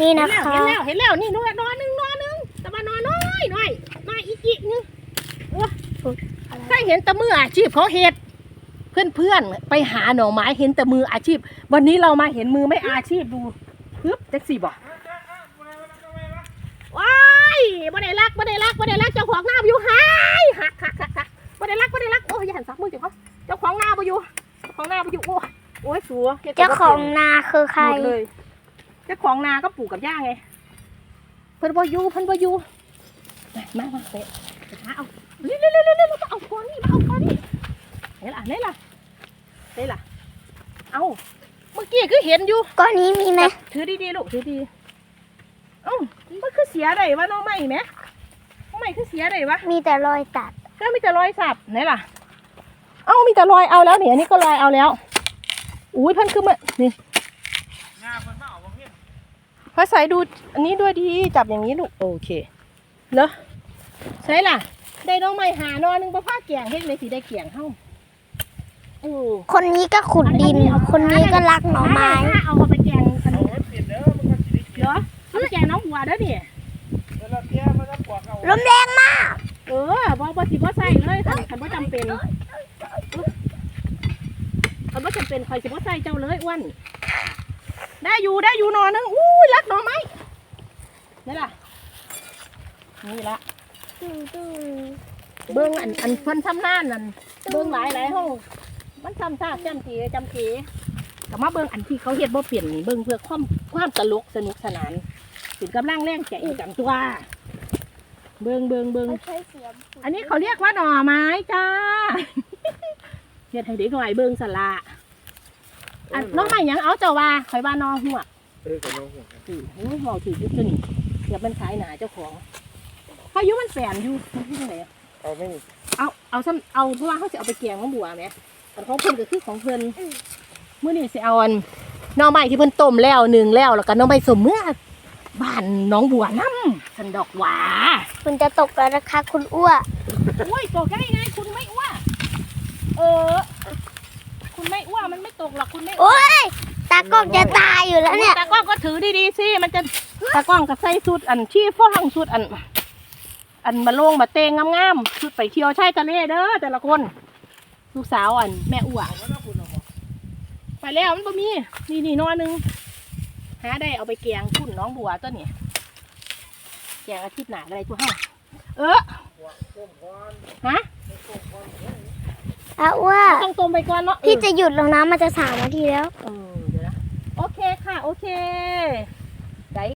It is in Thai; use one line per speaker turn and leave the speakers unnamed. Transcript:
นี่
เห็น
นะ
แล้ว
คะ
เห็นแล้วเห็นแล้วนี่นอนนอนหนึ่งนอนหนึ่งแต่ว่านอนน้อยน้อยน้อยอีกอีกนึงเออใครเห็นแต่มืออาชีพเขาเห็ดเพื่อนเพื่อนๆไปหาหน่อไม้เห็นแต่มืออาชีพ วันนี้เรามาเห็นมือไม่อาชีพดูปึ๊บแท็กซี่บอกว้ายบ่ได้รักบ่ได้รักบ่ได้รักเจ้าของหน้าบ่อยู่หายหักหักหักหักบ่ได้รักบ่ได้รักโอ้ยอย่าหันซักมือเจ้าเขาเจ้าของหน้าบ่อยู่เจ้าของหน้าบ่อยู่โอ้ยโอ้ยสัวฮ็ดกับ
เจ้าของ
บ่ป็น
นาคือใคร
หมดเลย เจ้าของนาก็ปลูกกับย่าไง เพิ่นบ่อยู่เพิ่นบ่อยู่มามามาเตะไปหาเอาเร็วเร็วเร็วเร็วเร็วมาเอาก้อนนี่มาเอาก้อนนี่ไหนล่ะไหนล่ะไหนล่ะ เอาเมื่อกี้คือเห็นอยู่
ก้อนนี้มีไหม
ถือดีๆลูกถือดีเอ้ามันคือเสียได้วะน้องใหม่ไหมน้องใหม่คือเสียได้วะ
มีแต่รอยตัด
ก็มีแต่รอยสับไหนล่ะ เอ้ามีแต่รอยเอาแล้วเนี่ยอันนี้ก็รอยเอาแล้วอุ้ยเพิ่นคือมันนี่
งาเพิ่นมาเอาบ่เฮ็ด
พระสายดูอันนี้ด้วยดีจับอย่างนี้ลูกโอเคเหรอใช่ล่ะ ได้น้องใหม่หานอนหนึงประผ้าเกี่ยงเฮ็ดเลยสิได้เกี่ยงเฮ้าโอ้
คนนี้ก็ขุดดิน คนนี้ก็รักหน่อไม้
ถ้าเอาไปแกงอัน
เอา
นี้
ไว้ปิดเด้อมันก็สิได้
เหรอเอาไปแกงน้องหัวเด้อนี่
เวลาเตี้ยมันจะปวกเอา
ลมแรงมาก
เออบ่บ่สิบ่ใส่เลยคันคันบ่จำเป็นคันบ่จำเป็นคอยสิบ่ใส่เจ้าเลยอ้วนได้อยู่ได้อยู่หนอนนึงอู้ยรักห น่อไม้นี่ล่ะ นี่ละเบิ้งอันอันเพิ่นทำนานนั่นเบิ้งหลายหลายห้องมันทำท่าจำเจจำเจแต่มาเบิ้งอันที่เขาเฮ็ดบ่เปลี่ยนนี่เบิ้งเพื่อความความตลกสนุกสนานถึงกำลังแรงใจกันตัวเบิ้งเบิ้งเบิ้งอันนี้เขาเรียกว่าหน่อไม้จ้าเฮ็ดให้เด็กหน่อยเบิ้งสละอันน้องใหม่หยังเอาเจ้าว่าข่อยว่าหนอหัว
เออกับน้องหัวกัน
ถือโอ้ยเมาถือยุทธนี่ เดี๋ยวมันขายหนาเจ้าของพายุมันแสนอยู่มันที่ไหน
เอาไม่
เอาเอาซ้ำเอาเพราะว่าเขาจะเอาไปแกงของบัวไหมแต่ของเพิ่นก็คือของเพิ่นเมื่อนี้สิเอาอันหน่อไม้ที่เพิ่นต้มแล้วหนึ่งแล้วแล้วก็หน่อไม้สมเมื่อบ้านน้องบัวน้ำสันดอกหวา
คุณจะตกแล้วนะคะคุณอ้ว
โอ้ยตกได้ไงคุณไม่อ้วเออ คุณไม่อ้วมันไม่ตกหรอกคุณไม่อ้ว
โอ้ยตากล้องจะตายอยู่แล้วเนี่ย
ตากล้องก็ถือดีๆสิมันจะ ตากล้องก็ใส่สุดอันชี้ฟ้องสุดอัน อันมาลงมาเตงงามๆชุดไปเที่ยวชายทะเลเด้อแต่ละคน ลูกสาวอัน แม่อ้ว
เอาไว้นะคุณเอาบ่
ไปแล้วมันบ่มีนี่นี่นอนหนึงหาได้เอาไปแกงพุ่นน้องบัวต้นนี่แกงอาทิตย์หนาอะไรตัวห้าเออ
หัวต้มก่อน
ฮะ
ต้มก่อน
อาอ้ว
ต้องต้มไปก่อนเนาะ
พี่จะหยุดแล้วนะมันจะสามนาทีแล้ว
เออเดี๋ยวนะ โอเคค่ะ โอเค